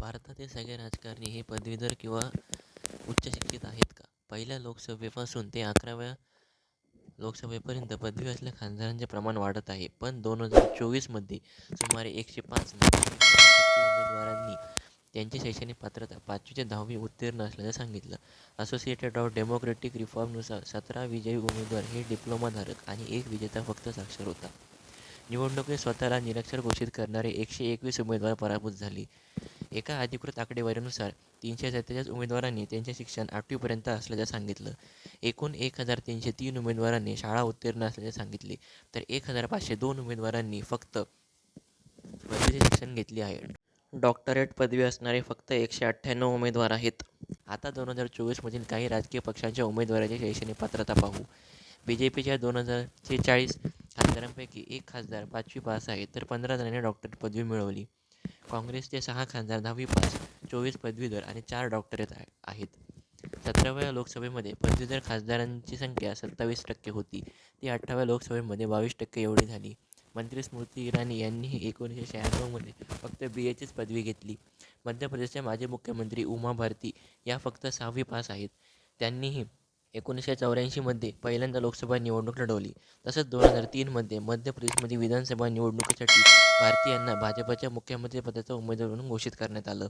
भारतातील सगळे राजकारणी हे पदवीधर किंवा उच्च शिक्षित आहेत का? पहिल्या लोकसभेपासून ते अकराव्या लोकसभेपर्यंत पदवी असल्या खासदारांचे प्रमाण वाढत आहे. पण दोन हजार चोवीसमध्ये सुमारे एकशे पाच उमेदवारांनी त्यांची शैक्षणिक पात्रता पाचवी ते दहावी उत्तीर्ण असल्याचं सांगितलं. असोसिएटेड ऑफ डेमोक्रेटिक रिफॉर्मनुसार सतरा विजयी उमेदवार हे डिप्लोमाधारक आणि एक विजेता फक्त साक्षर होता. निवडणुकीत स्वतःला निरक्षर घोषित करणारे एकशे एकवीस उमेदवार पराभूत झाली. एका अधिकृत आकडेवारीनुसार तीनशे सत्तेचाळीस उमेदवारांनी त्यांचे शिक्षण आठवीपर्यंत असल्याचं सांगितलं. एकूण एक हजार तीनशे तीन उमेदवारांनी शाळा उत्तीर्ण असल्याचे सांगितले. तर एक हजार पाचशे दोन उमेदवारांनी फक्त पदवीचे शिक्षण घेतले आहे. डॉक्टरेट पदवी असणारे फक्त एकशे अठ्ठ्याण्णव उमेदवार आहेत. आता दोन हजार चोवीसमधील काही राजकीय पक्षांच्या उमेदवाराची शैक्षणिक पात्रता पाहू. बी जे पीच्या दोन हजार सेहेचाळीस खासदारांपैकी एक खासदार पाचवी पास आहे तर पंधरा जणांनी डॉक्टरेट पदवी मिळवली. काँग्रेसचे सहा खासदार दहावी पास चोवीस पदवीधर आणि चार डॉक्टरेट आहेत. सतराव्या लोकसभेमध्ये पदवीधर खासदारांची संख्या सत्तावीस टक्के होती. ती अठराव्या लोकसभेमध्ये बावीस टक्के एवढी झाली. मंत्री स्मृती इराणी यांनीही एकोणीसशे शहाण्णवमध्ये फक्त बी एचीच पदवी घेतली. मध्य प्रदेशच्या माजी मुख्यमंत्री उमा भारती या फक्त सहावी पास आहेत. त्यांनीही एकोणीसशे चौऱ्याऐंशीमध्ये पहिल्यांदा लोकसभा निवडणूक लढवली. तसंच दोन हजार तीनमध्ये मध्य प्रदेशमध्ये विधानसभा निवडणुकीसाठी भारती यांना भाजपच्या मुख्यमंत्रीपदाचा उमेदवार म्हणून घोषित करण्यात आलं.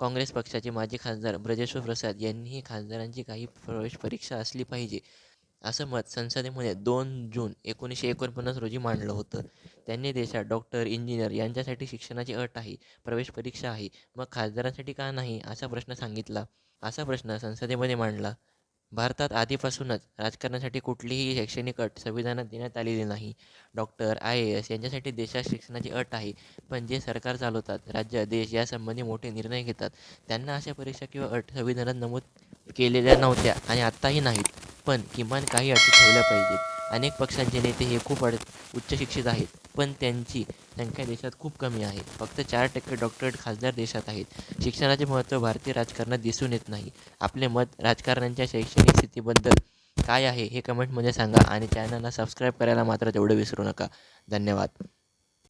काँग्रेस पक्षाचे माजी खासदार ब्रजेश्वर प्रसाद यांनीही खासदारांची काही प्रवेश परीक्षा असली पाहिजे असं मत संसदेमध्ये दोन जून एकोणीसशे एकोणपन्नास रोजी मांडलं होतं. त्यांनी देशात डॉक्टर इंजिनियर यांच्यासाठी शिक्षणाची अट आहे प्रवेश परीक्षा आहे मग खासदारांसाठी का नाही असा प्रश्न सांगितला असा प्रश्न संसदेमध्ये मांडला. भारतात आधीपासूनच राजकारणासाठी कुठलीही शैक्षणिक अट संविधानात देण्यात आलेली नाही. डॉक्टर आय ए एस यांच्यासाठी देशात शिक्षणाची अट आहे पण जे सरकार चालवतात राज्य देश यासंबंधी मोठे निर्णय घेतात त्यांना अशा परीक्षा किंवा अट संविधानात नमूद केलेल्या नव्हत्या आणि आत्ताही नाहीत पण किमान काही अटी ठेवल्या पाहिजेत. अनेक पक्षांचे नेते हे खूप अड उच्च शिक्षित आहेत. पण त्यांची संख्या देशात खूप कमी आहे. फक्त चार टक्के डॉक्टरेट खासदार देशात आहेत. शिक्षणाचे महत्त्व भारतीय राजकारणात दिसून येत नाही. आपले मत राजकारण्यांच्या शैक्षणिक स्थितीबद्दल काय आहे हे कमेंटमध्ये सांगा आणि चॅनलला सबस्क्राईब करायला मात्र तेवढं विसरू नका. धन्यवाद.